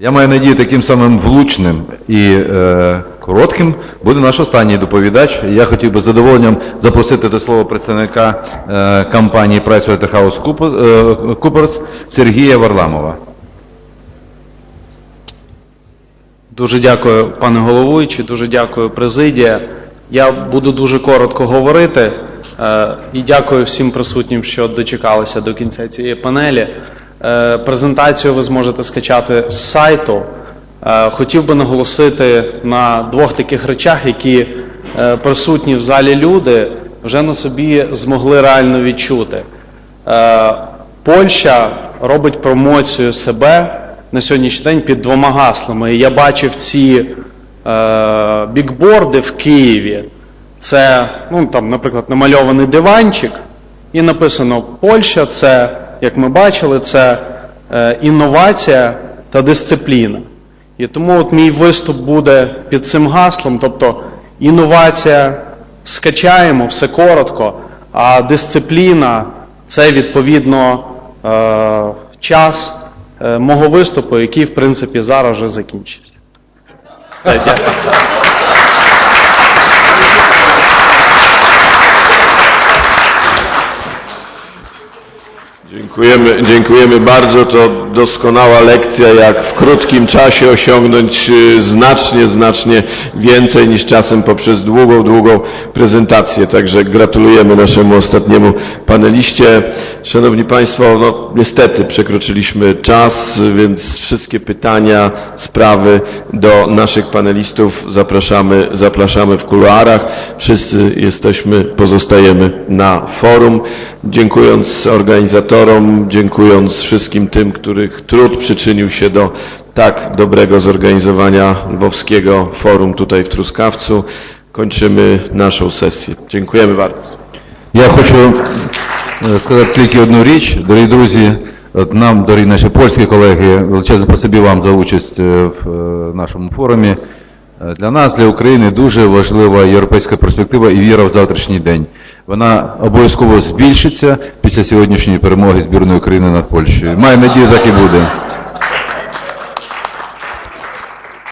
Я маю надію, таким самим влучним і е, коротким буде наш останній доповідач. Я хотів би з задоволенням запросити до слова представника е, компанії PricewaterhouseCoopers Сергія Варламова. Дуже дякую, пане головуючий, дуже дякую, президія. Я буду дуже коротко говорити е, і дякую всім присутнім, що дочекалися до кінця цієї панелі. Е, презентацію ви зможете скачати з сайту. Е, хотів би наголосити на двох таких речах, які е, присутні в залі люди вже на собі змогли реально відчути. Польща робить промоцію себе на сьогоднішній день під двома гаслами. І я бачив ці бікборди в Києві. Це, ну там, наприклад, намальований диванчик, і написано Польща це, як ми бачили, це е, інновація та дисципліна. І тому от мій виступ буде під цим гаслом, тобто інновація скачаємо, все коротко, а дисципліна це відповідно е, час е, мого виступу, який, в принципі, зараз вже закінчився. Дякую. Dziękujemy, dziękujemy bardzo. To doskonała lekcja, jak w krótkim czasie osiągnąć y, znacznie, znacznie więcej niż czasem poprzez długą, długą prezentację. Także gratulujemy naszemu ostatniemu paneliście. Szanowni Państwo, no niestety przekroczyliśmy czas, więc wszystkie pytania, sprawy do naszych panelistów zapraszamy, zapraszamy w kuluarach. Wszyscy jesteśmy, pozostajemy na forum. Dziękując organizatorom, dziękując wszystkim tym, których trud przyczynił się do tak dobrego zorganizowania Lwowskiego Forum tutaj w Truskawcu, kończymy naszą sesję. Dziękujemy bardzo. Я хочу е, сказати тільки одну річ, дорогі друзі. От нам, дорогі наші польські колеги, величезне спасибі вам за участь е, в е, нашому форумі. Е, Для нас, для України, дуже важлива європейська перспектива і віра в завтрашній день. Вона обов'язково збільшиться після сьогоднішньої перемоги збірної України над Польщею. Маю надію, так і буде.